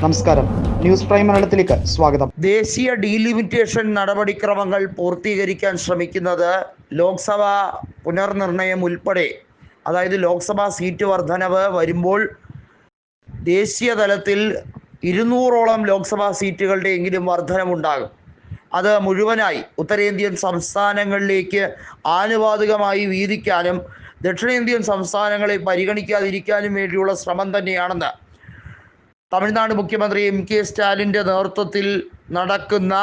നമസ്കാരം. News prime മലയാളത്തിലേക്ക് സ്വാഗതം. ദേശീയ ഡീലിമിറ്റേഷൻ നടപടിക്രമങ്ങൾ പൂർത്തീകരിക്കാൻ ശ്രമിക്കുന്നത് ലോക്സഭാ പുനർനിർണയം ഉൾപ്പെടെ അതായത് ലോക്സഭാ സീറ്റ് വർധനവ് വരുമ്പോൾ ദേശീയ തലത്തിൽ ഇരുന്നൂറോളം ലോക്സഭാ സീറ്റുകളുടെ എങ്കിലും വർധനമുണ്ടാകും അത് മുഴുവനായി ഉത്തരേന്ത്യൻ സംസ്ഥാനങ്ങളിലേക്ക് ആനുപാതികമായി വീതിക്കാനും ദക്ഷിണേന്ത്യൻ സംസ്ഥാനങ്ങളെ പരിഗണിക്കാതിരിക്കാനും വേണ്ടിയുള്ള ശ്രമം തന്നെയാണെന്ന് തമിഴ്നാട് മുഖ്യമന്ത്രി എം കെ സ്റ്റാലിന്റെ നേതൃത്വത്തിൽ നടക്കുന്ന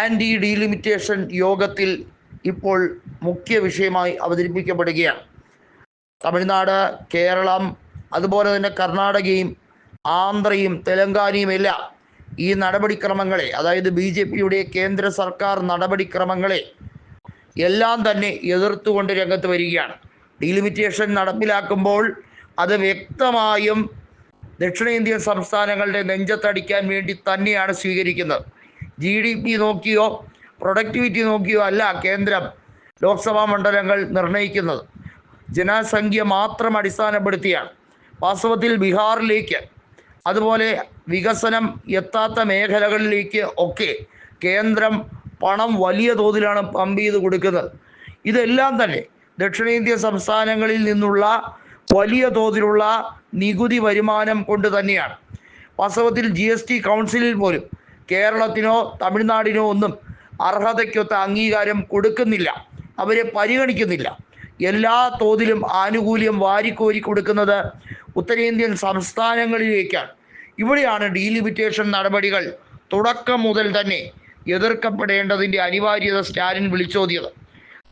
ആന്റി ഡീലിമിറ്റേഷൻ യോഗത്തിൽ ഇപ്പോൾ മുഖ്യ വിഷയമായി അവതരിപ്പിക്കപ്പെടുകയാണ്. തമിഴ്നാട് കേരളം അതുപോലെ തന്നെ കർണാടകയും ആന്ധ്രയും തെലങ്കാനയും എല്ലാം ഈ നടപടിക്രമങ്ങളെ അതായത് ബി ജെ പിയുടെ കേന്ദ്ര സർക്കാർ നടപടിക്രമങ്ങളെ എല്ലാം തന്നെ എതിർത്തുകൊണ്ട് രംഗത്ത് വരികയാണ്. ഡീലിമിറ്റേഷൻ നടപ്പിലാക്കുമ്പോൾ അത് വ്യക്തമായും ദക്ഷിണേന്ത്യൻ സംസ്ഥാനങ്ങളുടെ നെഞ്ചത്തടിക്കാൻ വേണ്ടി തന്നെയാണ് സ്വീകരിക്കുന്നത്. ജി ഡി പി നോക്കിയോ പ്രൊഡക്ടിവിറ്റി നോക്കിയോ അല്ല കേന്ദ്രം ലോക്സഭാ മണ്ഡലങ്ങൾ നിർണയിക്കുന്നത് ജനസംഖ്യ മാത്രം അടിസ്ഥാനപ്പെടുത്തിയാണ്. വാസ്തവത്തിൽ ബീഹാറിലേക്ക് അതുപോലെ വികസനം എത്താത്ത മേഖലകളിലേക്ക് ഒക്കെ കേന്ദ്രം പണം വലിയ തോതിലാണ് പമ്പ് ചെയ്ത് കൊടുക്കുന്നത്. ഇതെല്ലാം തന്നെ ദക്ഷിണേന്ത്യൻ സംസ്ഥാനങ്ങളിൽ നിന്നുള്ള വലിയ തോതിലുള്ള നികുതി വരുമാനം കൊണ്ട് തന്നെയാണ്. വാസ്തവത്തിൽ ജി എസ് ടി കൗൺസിലിൽ പോലും കേരളത്തിനോ തമിഴ്നാടിനോ ഒന്നും അർഹതയ്ക്കൊത്ത അംഗീകാരം കൊടുക്കുന്നില്ല. അവരെ പരിഗണിക്കുന്നില്ല. എല്ലാ തോതിലും ആനുകൂല്യം വാരിക്കോരി കൊടുക്കുന്നത് ഉത്തരേന്ത്യൻ സംസ്ഥാനങ്ങളിലേക്കാണ്. ഇവിടെയാണ് ഡീലിമിറ്റേഷൻ നടപടികൾ തുടക്കം മുതൽ തന്നെ എതിർക്കപ്പെടേണ്ടതിന്റെ അനിവാര്യത സ്റ്റാലിൻ വിളിച്ചോതിയത്.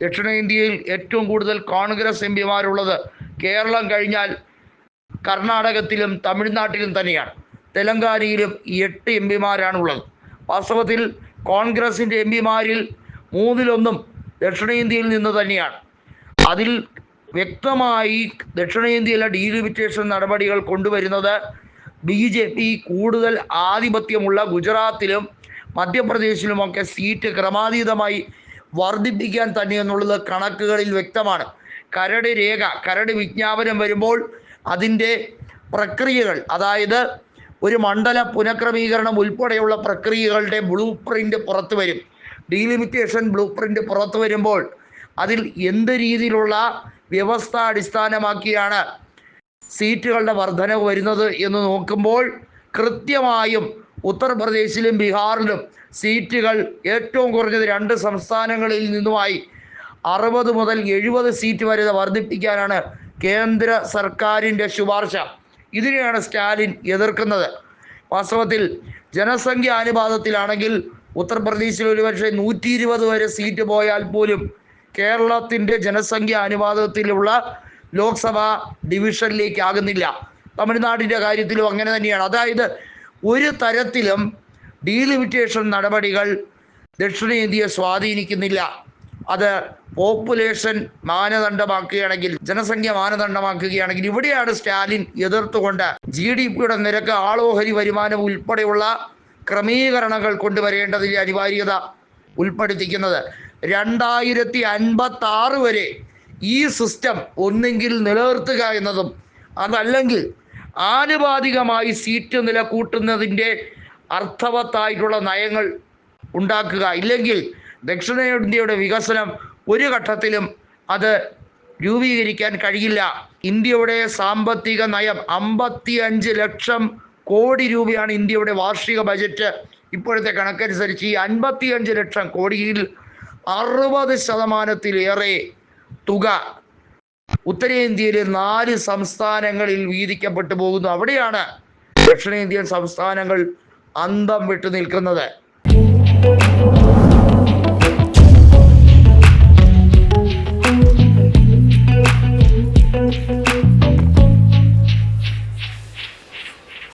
ദക്ഷിണേന്ത്യയിൽ ഏറ്റവും കൂടുതൽ കോൺഗ്രസ് എം പിമാരുള്ളത് കേരളം കഴിഞ്ഞാൽ കർണാടകത്തിലും തമിഴ്നാട്ടിലും തന്നെയാണ്. തെലങ്കാനയിലും എട്ട് എം പിമാരാണുള്ളത് വാസ്തവത്തിൽ കോൺഗ്രസിന്റെ എം പിമാരിൽ മൂന്നിലൊന്നും ദക്ഷിണേന്ത്യയിൽ നിന്ന് തന്നെയാണ്. അതിൽ വ്യക്തമായി ദക്ഷിണേന്ത്യയിലെ ഡീലിമിറ്റേഷൻ നടപടികൾ കൊണ്ടുവരുന്നത് ബി ജെ പി കൂടുതൽ ആധിപത്യമുള്ള ഗുജറാത്തിലും മധ്യപ്രദേശിലുമൊക്കെ സീറ്റ് ക്രമാതീതമായി വർദ്ധിപ്പിക്കാൻ തന്നെ എന്നുള്ളത് കണക്കുകളിൽ വ്യക്തമാണ്. കരട് രേഖ കരട് വിജ്ഞാപനം വരുമ്പോൾ അതിന്റെ പ്രക്രിയകൾ അതായത് ഒരു മണ്ഡല പുനഃക്രമീകരണം ഉൾപ്പെടെയുള്ള പ്രക്രിയകളുടെ ബ്ലൂ പ്രിന്റ് പുറത്തു വരും. ഡീലിമിറ്റേഷൻ ബ്ലൂ പ്രിന്റ് പുറത്തു വരുമ്പോൾ അതിൽ എന്ത് രീതിയിലുള്ള വ്യവസ്ഥ അടിസ്ഥാനമാക്കിയാണ് സീറ്റുകളുടെ വർധനവ് വരുന്നത് എന്ന് നോക്കുമ്പോൾ കൃത്യമായും ഉത്തർപ്രദേശിലും ബീഹാറിലും സീറ്റുകൾ ഏറ്റവും കുറഞ്ഞത് രണ്ട് സംസ്ഥാനങ്ങളിൽ നിന്നുമായി അറുപത് മുതൽ എഴുപത് സീറ്റ് വരെ വർദ്ധിപ്പിക്കാനാണ് കേന്ദ്ര സർക്കാരിന്റെ ശുപാർശ. ഇതിനെയാണ് സ്റ്റാലിൻ എതിർക്കുന്നത്. വാസ്തവത്തിൽ ജനസംഖ്യ അനുപാതത്തിലാണെങ്കിൽ ഉത്തർപ്രദേശിൽ ഒരുപക്ഷെ നൂറ്റി ഇരുപത് വരെ സീറ്റ് പോയാൽ പോലും കേരളത്തിന്റെ ജനസംഖ്യ അനുപാതത്തിലുള്ള ലോക്സഭാ ഡിവിഷനിലേക്ക് ആകുന്നില്ല തമിഴ്നാടിന്റെ കാര്യത്തിലും അങ്ങനെ തന്നെയാണ്. അതായത് ഒരു തരത്തിലും ഡീലിമിറ്റേഷൻ നടപടികൾ ദക്ഷിണേന്ത്യയെ സ്വാധീനിക്കുന്നില്ല. അത് പോപ്പുലേഷൻ മാനദണ്ഡമാക്കുകയാണെങ്കിൽ ജനസംഖ്യ മാനദണ്ഡമാക്കുകയാണെങ്കിൽ ഇവിടെയാണ് സ്റ്റാലിൻ എതിർത്തുകൊണ്ട് ജി ഡി പിയുടെ നിരക്ക് ആളോഹരി വരുമാനം ഉൾപ്പെടെയുള്ള ക്രമീകരണങ്ങൾ കൊണ്ടുവരേണ്ടതിന്റെ അനിവാര്യത ഉൾപ്പെടുത്തിക്കുന്നത്. രണ്ടായിരത്തി അൻപത്തി ആറ് വരെ ഈ സിസ്റ്റം ഒന്നെങ്കിൽ നിലനിർത്തുക എന്നതും അതല്ലെങ്കിൽ ആനുപാതികമായി സീറ്റ് നില കൂട്ടുന്നതിന്റെ അർത്ഥവത്തായിട്ടുള്ള നയങ്ങൾ ഉണ്ടാക്കുക. ഇല്ലെങ്കിൽ ദക്ഷിണേന്ത്യയുടെ വികസനം ഒരു ഘട്ടത്തിലും അത് രൂപീകരിക്കാൻ കഴിയില്ല. ഇന്ത്യയുടെ സാമ്പത്തിക നയം അമ്പത്തി അഞ്ച് ലക്ഷം കോടി രൂപയാണ് ഇന്ത്യയുടെ വാർഷിക ബജറ്റ്. ഇപ്പോഴത്തെ കണക്കനുസരിച്ച് ഈ അൻപത്തി അഞ്ച് ലക്ഷം കോടിയിൽ അറുപത് ശതമാനത്തിലേറെ തുക ഉത്തരേന്ത്യയിലെ നാല് സംസ്ഥാനങ്ങളിൽ വീതിക്കപ്പെട്ടു പോകുന്നു. അവിടെയാണ് ദക്ഷിണേന്ത്യൻ സംസ്ഥാനങ്ങൾ അന്തം വിട്ടു നിൽക്കുന്നത്.